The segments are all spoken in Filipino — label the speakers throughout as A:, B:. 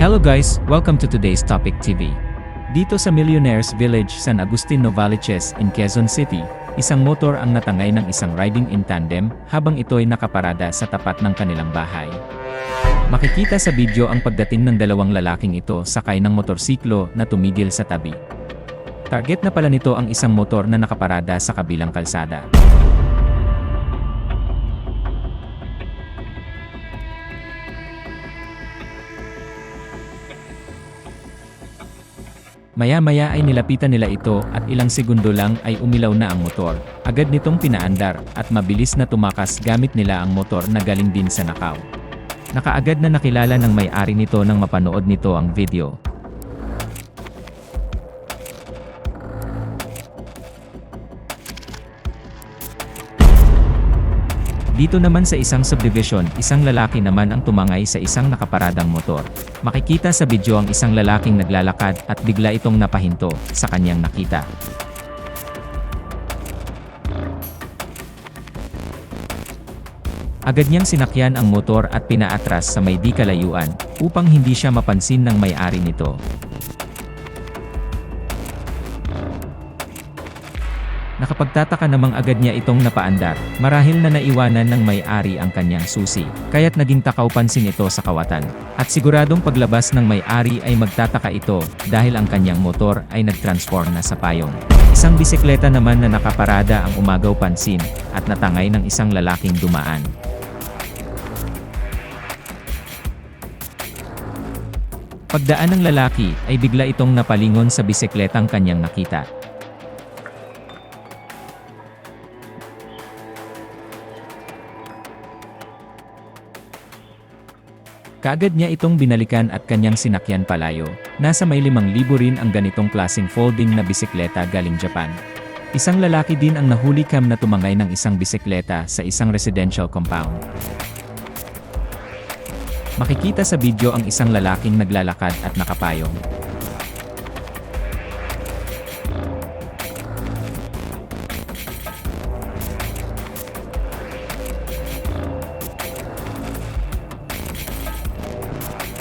A: Hello guys, welcome to today's Topic TV. Dito sa Millionaires Village, San Agustin Novaliches in Quezon City, isang motor ang natangay ng isang riding in tandem habang ito'y nakaparada sa tapat ng kanilang bahay. Makikita sa video ang pagdating ng dalawang lalaking ito sakay ng motorsiklo na tumigil sa tabi. Target na pala nito ang isang motor na nakaparada sa kabilang kalsada. Maya-maya ay nilapitan nila ito at ilang segundo lang ay umilaw na ang motor. Agad nitong pinaandar at mabilis na tumakas gamit nila ang motor na galing din sa nakaw. Nakaagad na nakilala ng may-ari nito nang mapanood nito ang video. Dito naman sa isang subdivision, isang lalaki naman ang tumangay sa isang nakaparadang motor. Makikita sa video ang isang lalaking naglalakad at bigla itong napahinto sa kanyang nakita. Agad niyang sinakyan ang motor at pinaatras sa may di kalayuan upang hindi siya mapansin ng may-ari nito. Nakapagtataka namang agad niya itong napaandar, marahil na naiwanan ng may-ari ang kanyang susi, kaya't naging takaw pansin ito sa kawatan. At siguradong paglabas ng may-ari ay magtataka ito, dahil ang kanyang motor ay nagtransform na sa payong. Isang bisikleta naman na nakaparada ang umagaw pansin, at natangay ng isang lalaking dumaan. Pagdaan ng lalaki, ay bigla itong napalingon sa bisikletang kanyang nakita. Kaagad niya itong binalikan at kanyang sinakyan palayo. Nasa may limang libo rin ang ganitong klaseng folding na bisikleta galing Japan. Isang lalaki din ang nahuli kam na tumangay ng isang bisikleta sa isang residential compound. Makikita sa video ang isang lalaking naglalakad at nakapayong.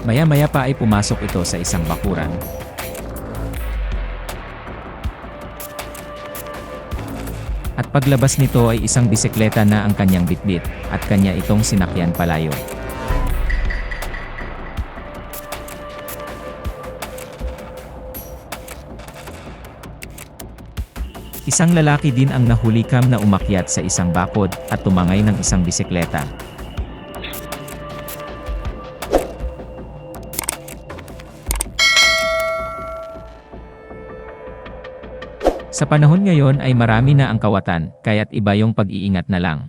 A: Maya-maya pa ay pumasok ito sa isang bakuran. At paglabas nito ay isang bisikleta na ang kanyang bitbit, at kanya itong sinakyan palayo. Isang lalaki din ang nahulikam na umakyat sa isang bakod at tumangay ng isang bisikleta. Sa panahon ngayon ay marami na ang kawatan, kaya't iba yung pag-iingat na lang.